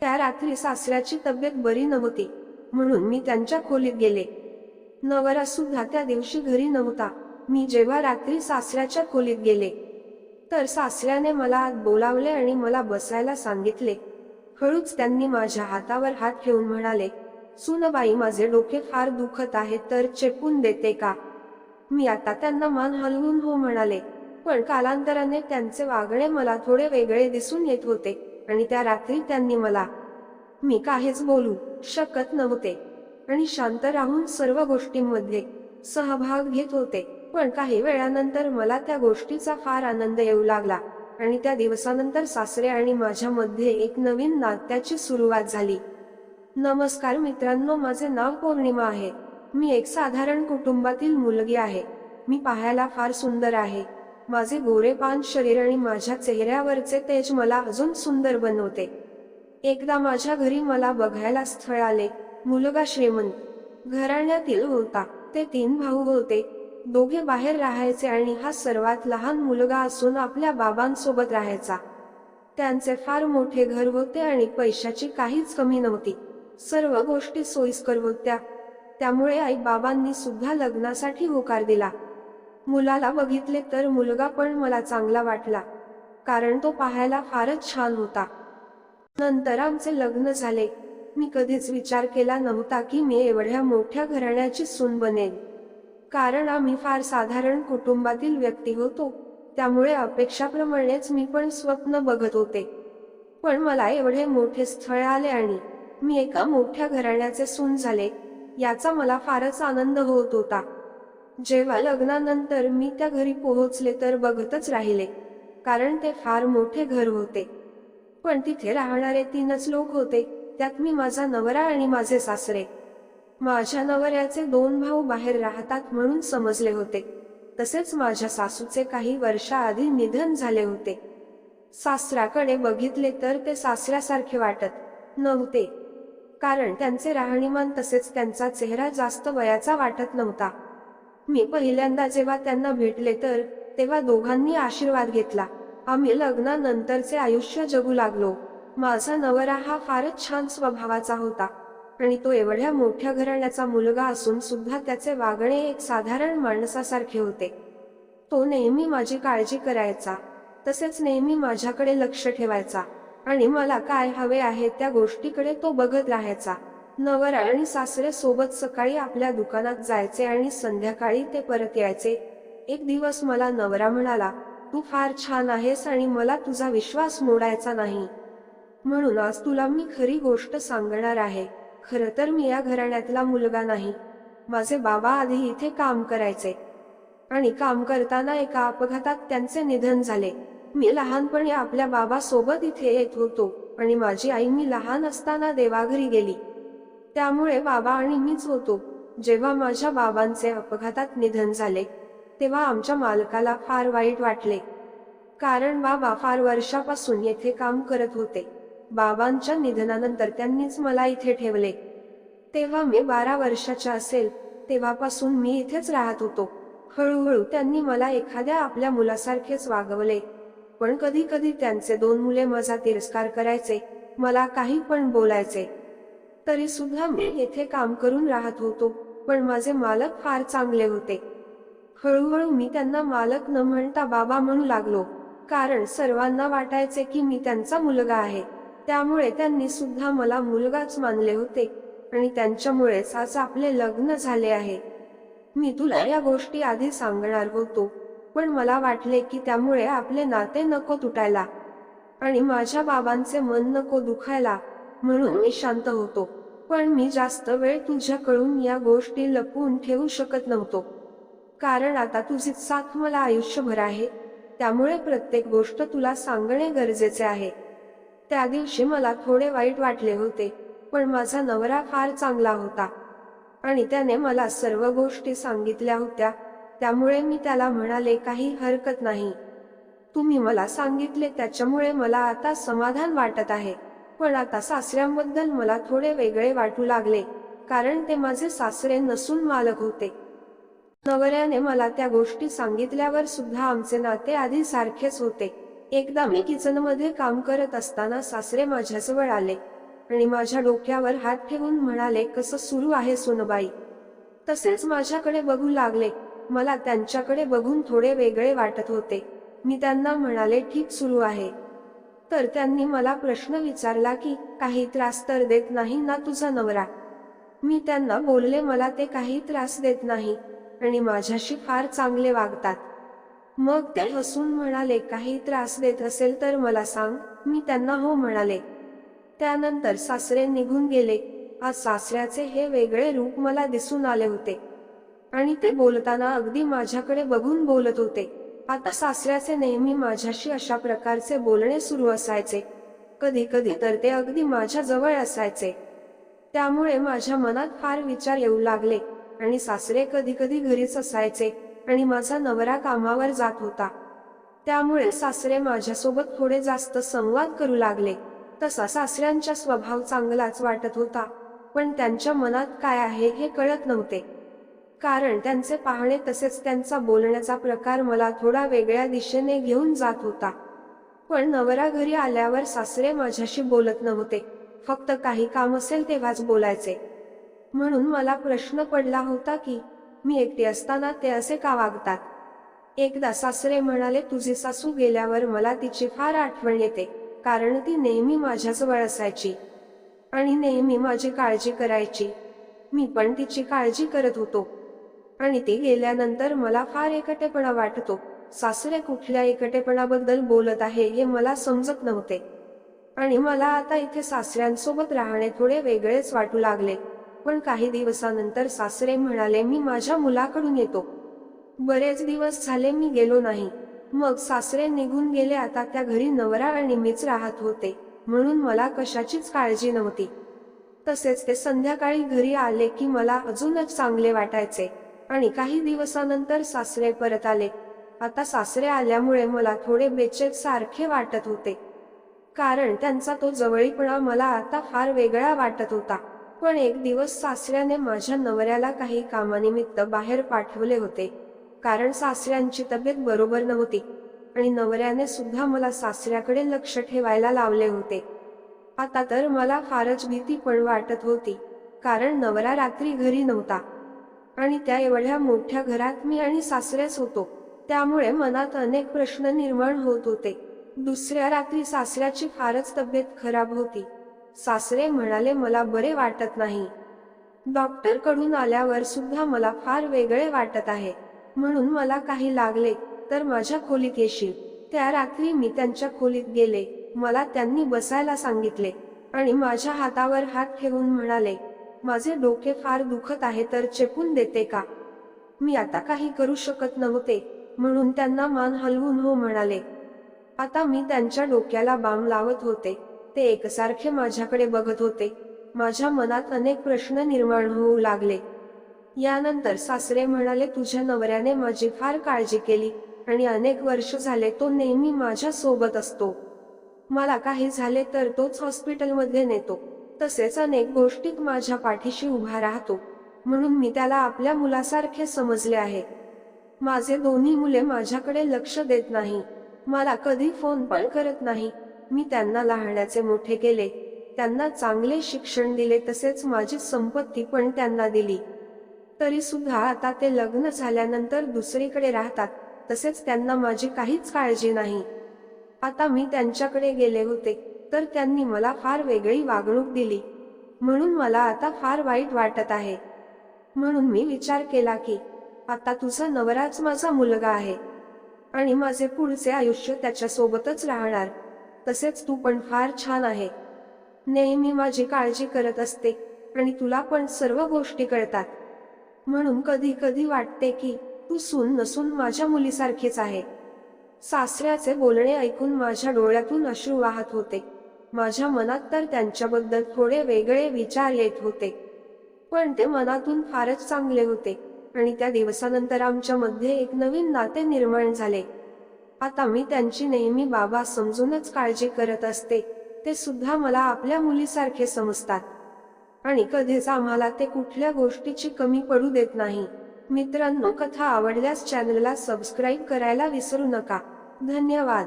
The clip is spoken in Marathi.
त्या रात्री सासऱ्याची तब्येत बरी नव्हती म्हणून मी त्यांच्या खोलीत गेले. नवरा सुद्धा त्या दिवशी घरी नव्हता मी जेव्हा रात्री सासऱ्याच्या खोलीत गेले. तर सासऱ्याने मला आत बोलावले आणि मला बसायला सांगितले. हळूच त्यांनी माझ्या हातावर हात ठेवून म्हणाले सुनबाई माझे डोके फार दुखत आहे तर चेपून देते का? मी आता त्यांना मान हलवून हो म्हणाले पण कालांतराने त्यांचे वागणे मला थोडे वेगळे दिसून येत होते. आणि त्या रात्री त्यांनी मला मी काहीच बोलू शकत नव्हते. आणि शांत राहून सर्व गोष्टींमध्ये सहभाग घेत होते. पण काही वेळानंतर मला त्या गोष्टीचा फार आनंद येऊ लागला आणि त्या दिवसानंतर सासरे आणि माझ्यामध्ये एक नवीन नात्याची सुरुवात झाली. नमस्कार मित्रांनो माझे नाव पौर्णिमा आहे. मी एक साधारण कुटुंबातील मुलगी आहे. मी पाहायला फार सुंदर आहे. माझे गोरेपान शरीर आणि माझ्या चेहऱ्यावरचे तेज मला अजून सुंदर बनवते. एकदा माझ्या घरी मला बघायला स्थळ आले. मुलगा श्रीमंत. घराण्यातील होता. ते तीन भाऊ होते. दोघे बाहेर राहायचे आणि हा सर्वात लहान मुलगा असून आपल्या बाबांसोबत राहायचा. त्यांचे फार मोठे घर होते आणि पैशाची काहीच कमी नव्हती. सर्व गोष्टी सोयीस्कर होत्या. त्यामुळे आई बाबांनी सुद्धा लग्नासाठी होकार दिला. मुलाला बघितले तर मुलगा पण मला चांगला वाटला कारण तो पाहायला फारच छान होता. नंतर आमचे लग्न झाले. मी कधीच विचार केला नव्हता की मी एवढ्या मोठ्या घराण्याची सून बनेन. कारण आम्ही फार साधारण कुटुंबातील व्यक्ती होतो त्यामुळे अपेक्षाप्रमाणेच मी पण स्वप्न बघत होते. पण मला एवढे मोठे स्थळ आले आणि मी एका मोठ्या घराण्याचे सून झाले याचा मला फारच आनंद होत होता. जेव्हा लग्नानंतर मी त्या घरी पोहोचले तर बघतच राहिले. कारण ते फार मोठे घर होते. पण तिथे राहणारे तीनच लोक होते. त्यात मी माझा नवरा आणि माझे सासरे. माझ्या नवऱ्याचे दोन भाऊ बाहेर राहतात म्हणून समजले होते. तसेच माझ्या सासूचे काही वर्षाआधी निधन झाले होते. सासऱ्याकडे बघितले तर ते सासऱ्यासारखे वाटत नव्हते. कारण त्यांचे राहणीमान तसेच त्यांचा चेहरा जास्त वयाचा वाटत नव्हता. मी पहिल्यांदा जेव्हा त्यांना भेटले तर तेव्हा दोघांनी आशीर्वाद घेतला. आम्ही लग्नानंतरचे आयुष्य जगू लागलो. माझा नवरा हा फारच छान स्वभावाचा होता. आणि तो एवढ्या मोठ्या घराण्याचा मुलगा असून सुद्धा त्याचे वागणे एक साधारण माणसासारखे होते. तो नेहमी माझी काळजी करायचा. तसेच नेहमी माझ्याकडे लक्ष ठेवायचा. आणि मला काय हवे आहे त्या गोष्टीकडे तो बघत राहायचा. नवरा आणि सासरे सोबत सकाळी आपल्या दुकानात जायचे आणि संध्याकाळी ते परत यायचे. एक दिवस मला नवरा म्हणाला तू फार छान आहेस आणि मला तुझा विश्वास मोडायचा नाही. म्हणून आज तुला मी खरी गोष्ट सांगणार आहे. खरं तर मी या घराण्यातला मुलगा नाही. माझे बाबा आधी इथे काम करायचे. आणि काम करताना एका अपघातात त्यांचे निधन झाले. मी लहानपणी आपल्या बाबा सोबत इथे येत होतो आणि माझी आई मी लहान असताना देवाघरी गेली. त्यामुळे बाबा आणि मीच होतो. जेव्हा माझ्या बाबांचे अपघातात निधन झाले तेव्हा आमच्या मालकाला फार वाईट वाटले. कारण बाबा फार वर्षापासून येथे काम करत होते. बाबांच्या निधनानंतर त्यांनीच मला इथे ठेवले. तेव्हा मी बारा वर्षाच्या असेल तेव्हापासून मी इथेच राहत होतो. हळूहळू त्यांनी मला एखाद्या आपल्या मुलासारखेच वागवले. पण कधी कधी त्यांचे दोन मुले माझा तिरस्कार करायचे मला काही पण बोलायचे. तरी सुद्धा मी येथे काम करून राहत होतो पण माझे मालक फार चांगले होते. हळूहळू मी त्यांना मालक न म्हणता बाबा म्हणू लागलो कारण सर्वांना वाटायचे की मी त्यांचा मुलगा आहे. त्यामुळे त्यांनी सुद्धा मला मुलगाच मानले होते आणि त्यांच्यामुळेच आज आपले लग्न झाले आहे. मी तुला या गोष्टी आधी सांगणार होतो पण मला वाटले की त्यामुळे आपले नाते नको तुटायला. आणि माझ्या बाबांचे मन नको दुखायला म्हणून मी शांत होतो. पण मी जास्त वेळ तुझ्याकडून या गोष्टी लपवून ठेवू शकत नव्हतो. कारण आता तुझी साथ मला आयुष्यभर आहे. त्यामुळे प्रत्येक गोष्ट तुला सांगणे गरजेचे आहे. त्या दिवशी मला थोडे वाईट वाटले होते पण माझा नवरा फार चांगला होता. आणि त्याने मला सर्व गोष्टी सांगितल्या होत्या त्यामुळे मी त्याला म्हणाले काही हरकत नाही. तुम्ही मला सांगितले त्याच्यामुळे मला आता समाधान वाटत आहे. पण आता सासऱ्यांबद्दल मला थोडे वेगळे वाटू लागले कारण ते माझे सासरे नसून मालक होते. नवऱ्याने मला त्या गोष्टी सांगितल्यावर सुद्धा आमचे नाते आधी सारखेच होते. एकदा मी किचनमध्ये काम करत असताना सासरे माझ्याजवळ आले आणि माझ्या डोक्यावर हात ठेवून म्हणाले कसं सुरू आहे सोनबाई? तसेच माझ्याकडे बघू लागले. मला त्यांच्याकडे बघून थोडे वेगळे वाटत होते. मी त्यांना म्हणाले ठीक सुरू आहे. तर त्यांनी मला प्रश्न विचारला की काही त्रास तर देत नाही ना तुझा नवरा? मी त्यांना बोलले मला ते काही त्रास देत नाही आणि माझ्याशी फार चांगले वागतात. मग ते हसून म्हणाले काही त्रास देत असेल तर मला सांग. मी त्यांना हो म्हणाले. त्यानंतर सासरे निघून गेले. आज सासऱ्याचे हे वेगळे रूप मला दिसून आले होते आणि ते बोलताना अगदी माझ्याकडे बघून बोलत होते. आता सासऱ्याचे नेहमी माझ्याशी अशा प्रकारचे बोलणे सुरू असायचे. कधी कधी तर ते अगदी माझ्या जवळ असायचे. त्यामुळे माझ्या मनात फार विचार येऊ लागले आणि सासरे कधी कधी घरीच असायचे आणि माझा नवरा कामावर जात होता. त्यामुळे सासरे माझ्यासोबत थोडे जास्त संवाद करू लागले. तसा सासऱ्यांचा स्वभाव चांगलाच वाटत होता. पण त्यांच्या मनात काय आहे हे कळत नव्हते. कारण त्यांचे पाहणे तसेच त्यांचा बोलण्याचा प्रकार मला थोडा वेगळ्या दिशेने घेऊन जात होता. पण नवरा घरी आल्यावर सासरे माझ्याशी बोलत नव्हते. फक्त काही काम असेल तेव्हाच बोलायचे. म्हणून मला प्रश्न पडला होता की मी एकटी असताना ते असे का वागतात? एकदा सासरे म्हणाले तुझी सासू गेल्यावर मला तिची फार आठवण येते कारण ती नेहमी माझ्याजवळ असायची. आणि नेहमी माझी काळजी करायची. मी पण तिची काळजी करत होतो. आणि ती गेल्यानंतर मला फार एकटेपणा वाटतो. सासरे कुठल्या एकटेपणाबद्दल बोलत आहे हे मला समजत नव्हते. आणि मला आता इथे सासऱ्यांसोबत राहणे थोडे वेगळेच वाटू लागले. पण काही दिवसानंतर सासरे म्हणाले मी माझ्या मुलाकडून येतो. बरेच दिवस झाले मी गेलो नाही. मग सासरे निघून गेले आता त्या घरी नवरा आणि मीच राहत होते. म्हणून मला कशाचीच काळजी नव्हती. तसेच ते संध्याकाळी घरी आले की मला अजूनच चांगले वाटायचे. आणि काही दिवसानंतर सासरे परत आले. आता सासरे आल्यामुळे मला थोडे बेचेत सारखे वाटत होते. कारण त्यांचा तो जवळीपणा मला आता फार वेगळा वाटत होता. पण एक दिवस सासऱ्याने माझ्या नवऱ्याला काही कामानिमित्त बाहेर पाठवले होते. कारण सासऱ्यांची तब्येत बरोबर नव्हती. आणि नवऱ्याने सुद्धा मला सासऱ्याकडे लक्ष ठेवायला लावले होते. आता तर मला फारच भीती पण वाटत होती. कारण नवरा रात्री घरी नव्हता. आणि त्या एवढ्या मोठ्या घरात मी आणि सासरेच होतो. त्यामुळे मनात अनेक प्रश्न निर्माण होत होते. दुसऱ्या रात्री सासऱ्याची फारच तब्येत खराब होती. सासरे म्हणाले मला बरे वाटत नाही. डॉक्टरकडून आल्यावर सुद्धा मला फार वेगळे वाटत आहे. म्हणून मला काही लागले तर माझ्या खोलीत येशील. त्या रात्री मी त्यांच्या खोलीत गेले. मला त्यांनी बसायला सांगितले आणि माझ्या हातावर हात ठेवून म्हणाले माझे डोके फार दुखत आहे तर चेपून देते का? मी आता काही करू शकत नव्हते म्हणून त्यांना मान हलवून हो म्हणाले. आता मी त्यांच्या डोक्याला बाम लावत होते ते एकसारखे माझ्याकडे बघत होते. माझ्या मनात अनेक प्रश्न निर्माण होऊ लागले. यानंतर सासरे म्हणाले तुझ्या नवऱ्याने माझी फार काळजी केली आणि अनेक वर्ष झाले तो नेहमी माझ्या सोबत असतो. मला काही झाले तर तोच हॉस्पिटलमध्ये नेतो. तसेच अनेक गोष्टीत माझ्या पाठीशी उभा राहतो म्हणून मी त्याला आपल्या मुलासारखे समजले आहे. माझे दोन्ही मुले माझ्याकडे लक्ष देत नाही. मला कधी फोन पण करत नाही. मी त्यांना लहाण्याचे मोठे केले. त्यांना चांगले शिक्षण दिले तसेच माझी संपत्ती पण त्यांना दिली. तरी सुद्धा आता ते लग्न झाल्यानंतर दुसरीकडे राहतात. तसेच त्यांना माझी काहीच काळजी नाही. आता मी त्यांच्याकडे गेले होते. तर त्यांनी मला फार वेगळी वागणूक दिली. म्हणून मला आता फार वाईट वाटत आहे. म्हणून मी विचार केला की आता तुझा नवराच माझा मुलगा आहे. आणि माझे पुढचे आयुष्य त्याच्यासोबतच राहणार. तसेच तू पण फार छान आहे. नेहमी माझी काळजी करत असते आणि तुला पण सर्व गोष्टी कळतात. म्हणून कधी कधी वाटते की तू सून नसून माझ्या मुलीसारखीच आहे. सासऱ्याचे बोलणे ऐकून माझ्या डोळ्यातून अश्रू वाहत होते. माझ्या मनात तर त्यांच्याबद्दल थोडे वेगळे विचार येत होते. पण ते मनातून फारच चांगले होते आणि त्या दिवसानंतर आमच्या मध्ये एक नवीन नाते निर्माण झाले. आता मी त्यांची नेहमी बाबा समजूनच काळजी करत असते ते सुद्धा मला आपल्या मुलीसारखे समजतात. आणि कधीच आम्हाला ते कुठल्या गोष्टीची कमी पडू देत नाही. मित्रांनो कथा आवडल्यास चॅनलला सबस्क्राईब करायला विसरू नका. धन्यवाद.